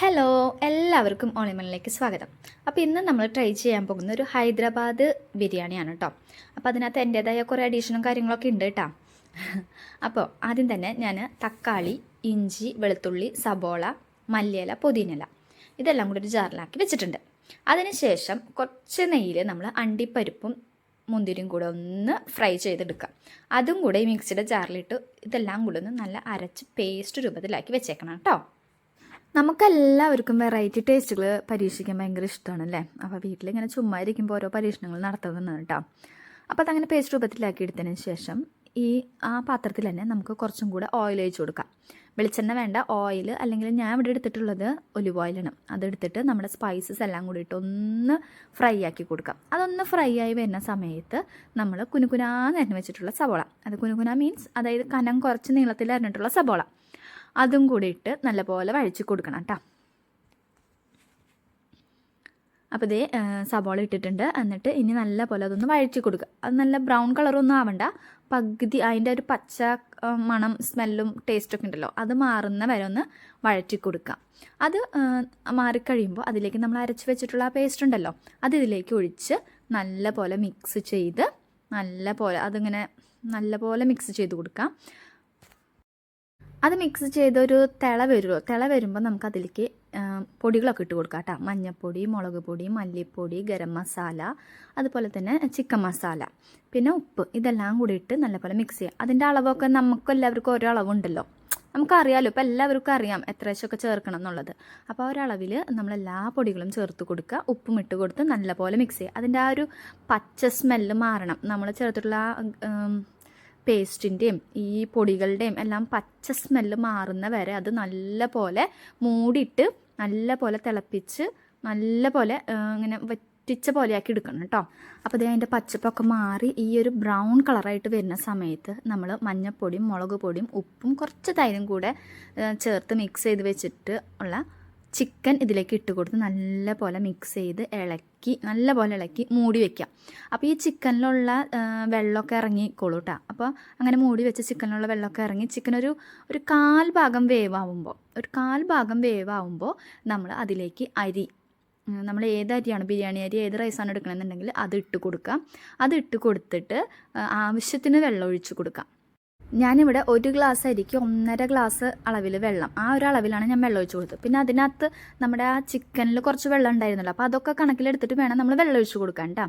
Hello എല്ലാവർക്കും ഓണിമണിലേക്ക് സ്വാഗതം. അപ്പോൾ ഇന്ന് നമ്മൾ ട്രൈ ചെയ്യാൻ പോകുന്ന ഒരു ഹൈദരാബാദ് ബിരിയാണിയാണ് കേട്ടോ അപ്പോൾ അതിനകത്ത് എന്റേതായ കുറേ അഡീഷനും കാര്യങ്ങളൊക്കെ ഉണ്ട് കേട്ടോ അപ്പോൾ ആദ്യം തന്നെ ഞാൻ തക്കാളി ഇഞ്ചി വെളുത്തുള്ളി സബോള മല്ലിയില പൊതിനില ഇതെല്ലാം കൂടി ഒരു ജാറിലാക്കി വെച്ചിട്ടുണ്ട്. അതിനുശേഷം കുറച്ച് നെയ്യിൽ നമ്മൾ അണ്ടിപ്പരിപ്പും മുന്തിരിയും കൂടെ ഒന്ന് ഫ്രൈ ചെയ്തെടുക്കുക അതും കൂടെ ഈ മിക്സിയുടെ ജാറിലിട്ട് ഇതെല്ലാം കൂടെ ഒന്ന് നല്ല അരച്ച് പേസ്റ്റ് രൂപത്തിലാക്കി വെച്ചേക്കണം കേട്ടോ നമുക്കെല്ലാവർക്കും വെറൈറ്റി ടേസ്റ്റുകൾ പരീക്ഷിക്കാൻ ഭയങ്കര ഇഷ്ടമാണ് അല്ലേ അപ്പോൾ വീട്ടിലിങ്ങനെ ചുമ്മാ ഇരിക്കുമ്പോൾ ഓരോ പരീക്ഷണങ്ങൾ നടത്തുന്നതാണ് കേട്ടോ. അപ്പോൾ അതങ്ങനെ പേസ്റ്റ് രൂപത്തിലാക്കി എടുത്തതിന് ശേഷം ഈ ആ പാത്രത്തിൽ തന്നെ നമുക്ക് കുറച്ചും കൂടെ ഓയിൽ ഒഴിച്ച് കൊടുക്കാം. വെളിച്ചെണ്ണ വേണ്ട ഓയിൽ അല്ലെങ്കിൽ ഞാൻ ഇവിടെ എടുത്തിട്ടുള്ളത് ഒലിവ് ഓയിലാണ് അതെടുത്തിട്ട് നമ്മുടെ സ്പൈസസ് എല്ലാം കൂടി ഇട്ട് ഒന്ന് ഫ്രൈ ആക്കി കൊടുക്കാം. അതൊന്ന് ഫ്രൈ ആയി വരുന്ന സമയത്ത് നമ്മൾ കുനുകുനാന്ന് അരിഞ്ഞ് വെച്ചിട്ടുള്ള സവോള. അത് കുനുകുന മീൻസ് അതായത് കനം കുറച്ച് നീളത്തിൽ അരിഞ്ഞിട്ടുള്ള സവോള. അതും കൂടി ഇട്ട് നല്ലപോലെ വഴിച്ച് കൊടുക്കണം കേട്ടോ അപ്പോൾ ഇതേ സബോള ഇട്ടിട്ടുണ്ട്. എന്നിട്ട് ഇനി നല്ല പോലെ അതൊന്ന് വഴറ്റി കൊടുക്കുക അത് നല്ല ബ്രൗൺ കളറൊന്നും ആവണ്ട. പകുതി അതിന്റെ ഒരു പച്ച മണം സ്മെല്ലും ടേസ്റ്റൊക്കെ ഉണ്ടല്ലോ അത് മാറുന്ന വരെ ഒന്ന് വഴറ്റി കൊടുക്കുക അത് മാറിക്കഴിയുമ്പോൾ അതിലേക്ക് നമ്മൾ അരച്ച് വെച്ചിട്ടുള്ള ആ പേസ്റ്റ് ഉണ്ടല്ലോ അത് ഇതിലേക്ക് ഒഴിച്ച് നല്ല പോലെ മിക്സ് ചെയ്ത് നല്ല പോലെ അതിങ്ങനെ നല്ല പോലെ മിക്സ് ചെയ്ത് കൊടുക്കാം. അത് മിക്സ് ചെയ്തൊരു തിള വരുമോ തിള വരുമ്പോൾ നമുക്ക് അതിലേക്ക് പൊടികളൊക്കെ ഇട്ട് കൊടുക്കാം കേട്ടോ. മഞ്ഞൾപ്പൊടി മുളക് പൊടി മല്ലിപ്പൊടി ഗരം മസാല അതുപോലെ തന്നെ ചിക്കൻ മസാല പിന്നെ ഉപ്പ്. ഇതെല്ലാം കൂടി ഇട്ട് നല്ലപോലെ മിക്സ് ചെയ്യാം. അതിന്റെ അളവൊക്കെ നമുക്ക് എല്ലാവർക്കും ഓരോ അളവുണ്ടല്ലോ. നമുക്കറിയാമല്ലോ ഇപ്പോൾ എല്ലാവർക്കും അറിയാം എത്രയൊക്കെ ചേർക്കണം എന്നുള്ളത്. അപ്പോൾ ഒരളവിൽ നമ്മൾ എല്ലാ പൊടികളും ചേർത്ത് കൊടുക്കുക. ഉപ്പും ഇട്ട് കൊടുത്ത് നല്ലപോലെ മിക്സ് ചെയ്യുക. അതിന്റെ ആ ഒരു പച്ച സ്മെല്ല് മാറണം. നമ്മൾ ചേർത്തിട്ടുള്ള പേസ്റ്റിന്റെയും ഈ പൊടികളുടെയും എല്ലാം പച്ച സ്മെല്ല് മാറുന്ന വരെ അത് നല്ല പോലെ മൂടിയിട്ട് നല്ല പോലെ തിളപ്പിച്ച് നല്ല പോലെ ഇങ്ങനെ വറ്റിച്ച പോലെയാക്കി എടുക്കണം കേട്ടോ. അപ്പോൾ ഇത് അതിന്റെ പച്ചപ്പൊക്കെ മാറി ഈ ഒരു ബ്രൗൺ കളറായിട്ട് വരുന്ന സമയത്ത് നമ്മൾ മഞ്ഞൾപ്പൊടിയും മുളക് പൊടിയും ഉപ്പും കുറച്ച് തൈരും കൂടെ ചേർത്ത് മിക്സ് ചെയ്ത് വെച്ചിട്ട് ഉള്ള ചിക്കൻ ഇതിലേക്ക് ഇട്ട് കൊടുത്ത് നല്ല പോലെ മിക്സ് ചെയ്ത് ഇളക്കി നല്ല പോലെ ഇളക്കി മൂടി വെക്കാം. അപ്പോൾ ഈ ചിക്കനിലുള്ള വെള്ളമൊക്കെ ഇറങ്ങിക്കോളൂ കേട്ടോ അപ്പോൾ അങ്ങനെ മൂടി വെച്ച ചിക്കനിലുള്ള വെള്ളമൊക്കെ ഇറങ്ങി ചിക്കൻ ഒരു ഒരു കാൽ ഭാഗം വേവാകുമ്പോൾ ഒരു കാൽ ഭാഗം വേവാകുമ്പോൾ നമ്മൾ അതിലേക്ക് അരി നമ്മൾ ഏത് അരിയാണ് ബിരിയാണി അരി ഏത് റൈസാണ് എടുക്കണമെന്നുണ്ടെങ്കിൽ അത് ഇട്ട് കൊടുക്കാം. അത് ഇട്ട് കൊടുത്തിട്ട് ആവശ്യത്തിന് വെള്ളം ഒഴിച്ച് കൊടുക്കാം. ഞാനിവിടെ ഒരു ഗ്ലാസ് അരിക്ക് ഒന്നര ഗ്ലാസ് അളവിൽ വെള്ളം. ആ ഒരു അളവിലാണ് ഞാൻ വെള്ളം ഒഴിച്ചു കൊടുത്തത്. പിന്നെ അതിനകത്ത് നമ്മുടെ ആ ചിക്കനിൽ കുറച്ച് വെള്ളം ഉണ്ടായിരുന്നല്ലോ. അപ്പോൾ അതൊക്കെ കണക്കിലെടുത്തിട്ട് വേണം നമ്മൾ വെള്ളം ഒഴിച്ച് കൊടുക്കാൻ കേട്ടോ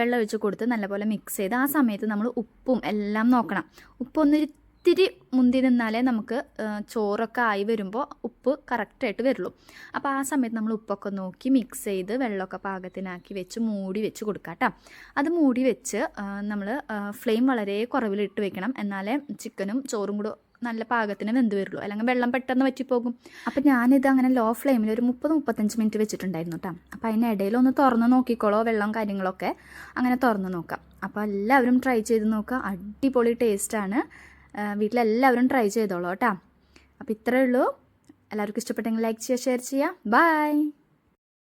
വെള്ളം ഒഴിച്ച് കൊടുത്ത് നല്ലപോലെ മിക്സ് ചെയ്ത് ആ സമയത്ത് നമ്മൾ ഉപ്പും എല്ലാം നോക്കണം. ഉപ്പൊന്ന് ഇത്തിരി മുന്തി നിന്നാലേ നമുക്ക് ചോറൊക്കെ ആയി വരുമ്പോൾ ഉപ്പ് കറക്റ്റായിട്ട് വരുള്ളൂ. അപ്പോൾ ആ സമയത്ത് നമ്മൾ ഉപ്പൊക്കെ നോക്കി മിക്സ് ചെയ്ത് വെള്ളമൊക്കെ പാകത്തിനാക്കി വെച്ച് മൂടി വെച്ച് കൊടുക്കാം കേട്ടോ അത് മൂടി വെച്ച് നമ്മൾ ഫ്ലെയിം വളരെ കുറവിലിട്ട് വെക്കണം. എന്നാലേ ചിക്കനും ചോറും കൂടെ നല്ല പാകത്തിന് വെന്ത് വരുള്ളൂ. അല്ലെങ്കിൽ വെള്ളം പെട്ടെന്ന് വറ്റിപ്പോകും. അപ്പോൾ ഞാനിത് അങ്ങനെ ലോ ഫ്ലെയിമിൽ ഒരു മുപ്പത് മുപ്പത്തഞ്ച് മിനിറ്റ് വെച്ചിട്ടുണ്ടായിരുന്നു കേട്ടോ അപ്പോൾ അതിനിടയിൽ ഒന്ന് തുറന്ന് നോക്കിക്കോളോ വെള്ളം കാര്യങ്ങളൊക്കെ. അങ്ങനെ തുറന്ന് നോക്കാം. അപ്പോൾ എല്ലാവരും ട്രൈ ചെയ്ത് നോക്കുക. അടിപൊളി ടേസ്റ്റാണ് വീട്ടിലെല്ലാവരും ട്രൈ ചെയ്തോളൂ കേട്ടോ. അപ്പോൾ ഇത്രയേ ഉള്ളൂ. എല്ലാവർക്കും ഇഷ്ടപ്പെട്ടെങ്കിൽ ലൈക്ക് ചെയ്യുക ഷെയർ ചെയ്യുക. ബൈ